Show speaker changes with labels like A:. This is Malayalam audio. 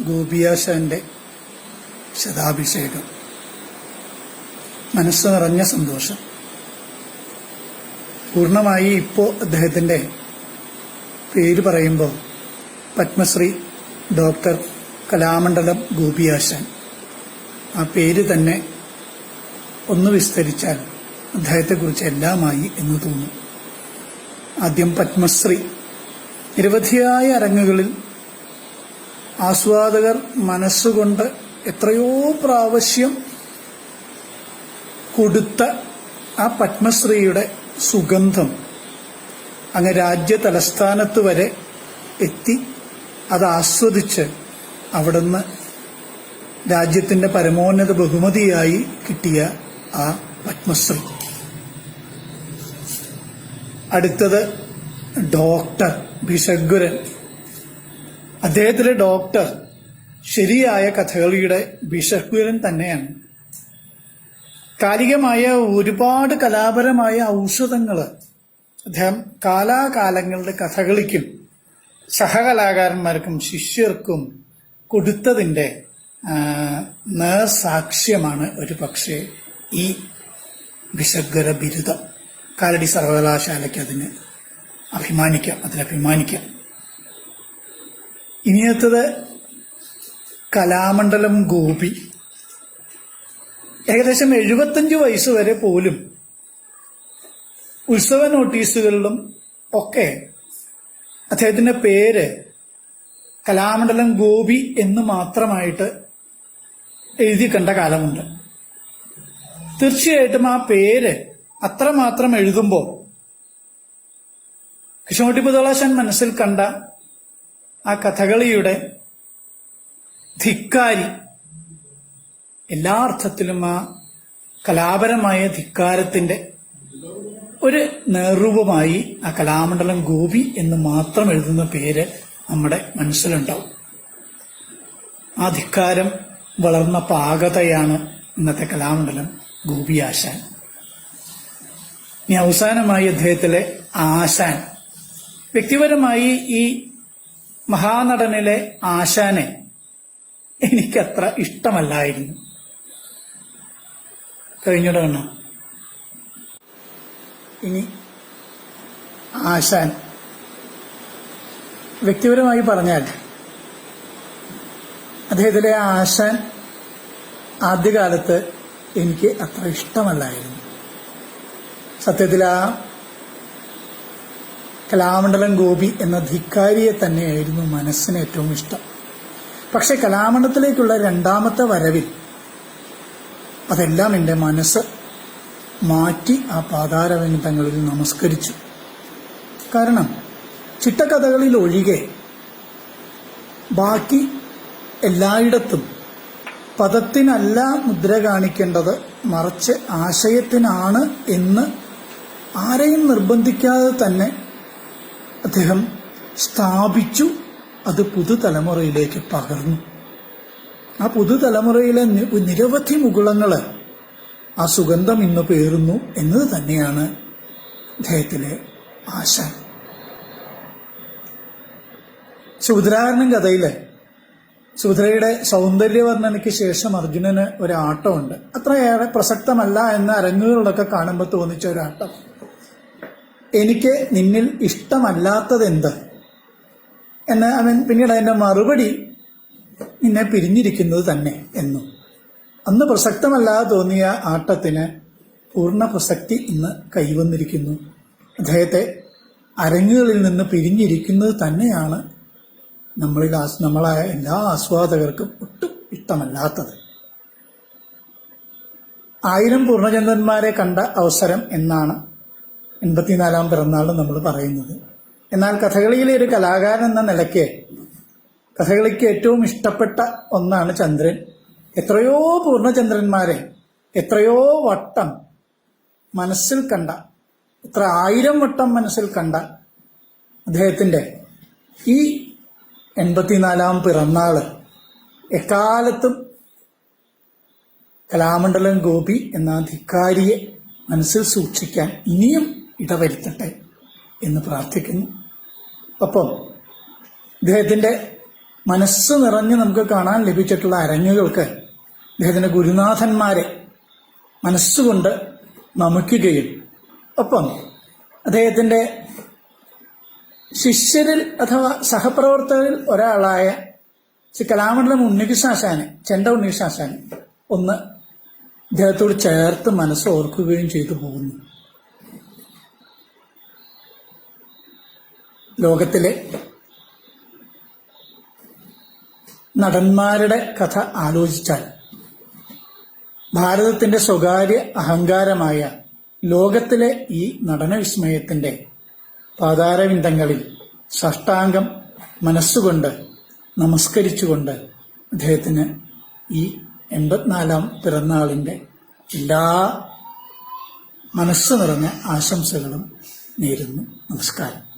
A: ഗോപിയാശാന്റെ ശതാഭിഷേകം. മനസ്സ് നിറഞ്ഞ സന്തോഷം. പൂർണമായി ഇപ്പോൾ അദ്ദേഹത്തിന്റെ പേര് പറയുമ്പോൾ പത്മശ്രീ ഡോക്ടർ കലാമണ്ഡലം ഗോപിയാശാൻ ആ പേര് തന്നെ ഒന്ന് വിസ്തരിച്ചാൽ അദ്ദേഹത്തെക്കുറിച്ച് എല്ലാമായി എന്ന് തോന്നും. ആദ്യം പത്മശ്രീ. നിരവധിയായ അരങ്ങുകളിൽ ആസ്വാദകർ മനസ്സുകൊണ്ട് എത്രയോ പ്രാവശ്യം കൊടുത്ത ആ പത്മശ്രീയുടെ സുഗന്ധം അങ്ങ് രാജ്യ തലസ്ഥാനത്ത് വരെ എത്തി അത് ആസ്വദിച്ച് അവിടുന്ന് രാജ്യത്തിന്റെ പരമോന്നത ബഹുമതിയായി കിട്ടിയ ആ പത്മശ്രീ. അടുത്തത് ഡോക്ടർ ഭിഷഗ്വരൻ അദ്ദേഹത്തിലെ ഡോക്ടർ ശരിയായ കഥകളിയുടെ ബിഷക്കുരൻ തന്നെയാണ്. കാലികമായ ഒരുപാട് കലാപരമായ ഔഷധങ്ങൾ അദ്ദേഹം കാലാകാലങ്ങളുടെ കഥകളിക്കും സഹകലാകാരന്മാർക്കും ശിഷ്യർക്കും കൊടുത്തതിന്റെ നേർസാക്ഷ്യമാണ് ഒരു പക്ഷേ ഈ വിശഗ്വര ബിരുദം കാലടി സർവകലാശാലയ്ക്ക് അതിന് അഭിമാനിക്കാം അതിൽ അഭിമാനിക്കാം. ഇനിയത്തത് കലാമണ്ഡലം ഗോപി. ഏകദേശം എഴുപത്തഞ്ച് വയസ്സ് വരെ പോലും ഉത്സവ നോട്ടീസുകളിലും ഒക്കെ അദ്ദേഹത്തിന്റെ പേര് കലാമണ്ഡലം ഗോപി എന്ന് മാത്രമായിട്ട് എഴുതി കണ്ട കാലമുണ്ട്. തീർച്ചയായിട്ടും ആ പേര് അത്രമാത്രം എഴുതുമ്പോൾ കൃഷ്ണകുട്ടി പുതളാശൻ മനസ്സിൽ കണ്ട ആ കഥകളിയുടെ ധിക്കാരി. എല്ലാ അർത്ഥത്തിലും ആ കലാപരമായ ധിക്കാരത്തിന്റെ ഒരു നേർരൂപമായി ആ കലാമണ്ഡലം ഗോപി എന്ന് മാത്രം എഴുതുന്ന പേര് നമ്മുടെ മനസ്സിലുണ്ടാവും. ആ ധിക്കാരം വളർന്ന പാകതയാണ് ഇന്നത്തെ കലാമണ്ഡലം ഗോപി ആശാൻ. ഇനി അവസാനമായി അദ്ദേഹത്തിലെ ആശാൻ. വ്യക്തിപരമായി ഈ മഹാനടനിലെ ആശാനെ എനിക്കത്ര ഇഷ്ടമല്ലായിരുന്നു. കഴിഞ്ഞിടണ ഇനി ആശാൻ. വ്യക്തിപരമായി പറഞ്ഞാൽ അദ്ദേഹത്തിലെ ആശാൻ ആദ്യകാലത്ത് എനിക്ക് അത്ര ഇഷ്ടമല്ലായിരുന്നു. സത്യത്തിൽ ആ കലാമണ്ഡലം ഗോപി എന്ന ധിക്കാരിയെ തന്നെയായിരുന്നു മനസ്സിന് ഏറ്റവും ഇഷ്ടം. പക്ഷെ കലാമണ്ഡലത്തിലേക്കുള്ള രണ്ടാമത്തെ വരവിൽ അതെല്ലാം എന്റെ മനസ്സ് മാറ്റി ആ പാതാരവിന്ദങ്ങളിൽ നമസ്കരിച്ചു. കാരണം ചിട്ടക്കഥകളിൽ ഒഴികെ ബാക്കി എല്ലായിടത്തും പദത്തിനല്ല മുദ്ര കാണിക്കേണ്ടത് മറിച്ച് ആശയത്തിനാണ് എന്ന് ആരെയും നിർബന്ധിക്കാതെ തന്നെ അദ്ദേഹം സ്ഥാപിച്ചു അത് പുതുതലമുറയിലേക്ക് പകർന്നു. ആ പുതുതലമുറയിലെ നിരവധി മുകുളങ്ങൾ ആ സുഗന്ധം ഇന്ന് പേറുന്നു എന്നത് തന്നെയാണ് അദ്ദേഹത്തിലെ ആശ. സുഭദ്രാകരണം കഥയിൽ സുഭദ്രയുടെ സൗന്ദര്യവർണനയ്ക്ക് ശേഷം അർജുനന് ഒരു ആട്ടമുണ്ട് അത്രയേറെ പ്രസക്തമല്ല എന്ന് അരങ്ങുകളിലൊക്കെ കാണുമ്പോൾ തോന്നിച്ച ഒരു ആട്ടം എനിക്ക് നിന്നിൽ ഇഷ്ടമല്ലാത്തതെന്ത്? എന്ന് അവൻ പിന്നീട് അതിന്റെ മറുപടി നിന്നെ പിരിഞ്ഞിരിക്കുന്നത് തന്നെ എന്നും. അന്ന് പ്രസക്തമല്ലാതെ തോന്നിയ ആട്ടത്തിന് പൂർണ പ്രസക്തി ഇന്ന് കൈവന്നിരിക്കുന്നു. അദ്ദേഹത്തെ അരങ്ങുകളിൽ നിന്ന് പിരിഞ്ഞിരിക്കുന്നത് തന്നെയാണ് നമ്മളിൽ നമ്മളായ എല്ലാ ആസ്വാദകർക്കും ഒട്ടും ഇഷ്ടമല്ലാത്തത്. ആയിരം പൂർണചന്ദ്രന്മാരെ കണ്ട അവസരം എന്നാണ് എൺപത്തിനാലാം പിറന്നാൾ നമ്മൾ പറയുന്നത്. എന്നാൽ കഥകളിയിലെ ഒരു കലാകാരൻ എന്ന നിലയ്ക്ക് കഥകളിക്ക് ഏറ്റവും ഇഷ്ടപ്പെട്ട ഒന്നാണ് ചന്ദ്രൻ. എത്രയോ പൂർണചന്ദ്രന്മാരെ എത്രയോ വട്ടം മനസ്സിൽ കണ്ട എത്ര ആയിരം വട്ടം മനസ്സിൽ കണ്ട അദ്ദേഹത്തിന്റെ ഈ എൺപത്തിനാലാം പിറന്നാൾ എക്കാലത്തും കലാമണ്ഡലം ഗോപി എന്ന അധികാരിയെ മനസ്സിൽ സൂക്ഷിക്കാൻ ഇനിയും ഇടവരുത്തട്ടെ എന്ന് പ്രാർത്ഥിക്കുന്നു. അപ്പം ഇദ്ദേഹത്തിന്റെ മനസ്സ് നിറഞ്ഞ് നമുക്ക് കാണാൻ ലഭിച്ചിട്ടുള്ള അരങ്ങുകൾക്ക് അദ്ദേഹത്തിന്റെ ഗുരുനാഥന്മാരെ മനസ്സുകൊണ്ട് നമിക്കുകയും ഒപ്പം അദ്ദേഹത്തിന്റെ ശിഷ്യരിൽ അഥവാ സഹപ്രവർത്തകരിൽ ഒരാളായ ശ്രീ കലാമണ്ഡലം ഉണ്ണികൃഷ്ണാശാനെ ചെണ്ട ഉണ്ണികൃഷ്ണാശാനെ ഒന്ന് അദ്ദേഹത്തോട് ചേർത്ത് മനസ്സ് ഓർക്കുകയും ചെയ്തു പോകുന്നു. ലോകത്തിലെ നടന്മാരുടെ കഥ ആലോചിച്ചാൽ ഭാരതത്തിന്റെ സ്വകാര്യ അഹങ്കാരമായ ലോകത്തിലെ ഈ നടനവിസ്മയത്തിന്റെ പാതാരവിന്ദങ്ങളിൽ സഷ്ടാംഗം മനസ്സുകൊണ്ട് നമസ്കരിച്ചുകൊണ്ട് അദ്ദേഹത്തിന് ഈ എൺപത്തിനാലാം പിറന്നാളിന്റെ എല്ലാ മനസ്സ് നിറഞ്ഞ ആശംസകളും നേരുന്നു. നമസ്കാരം.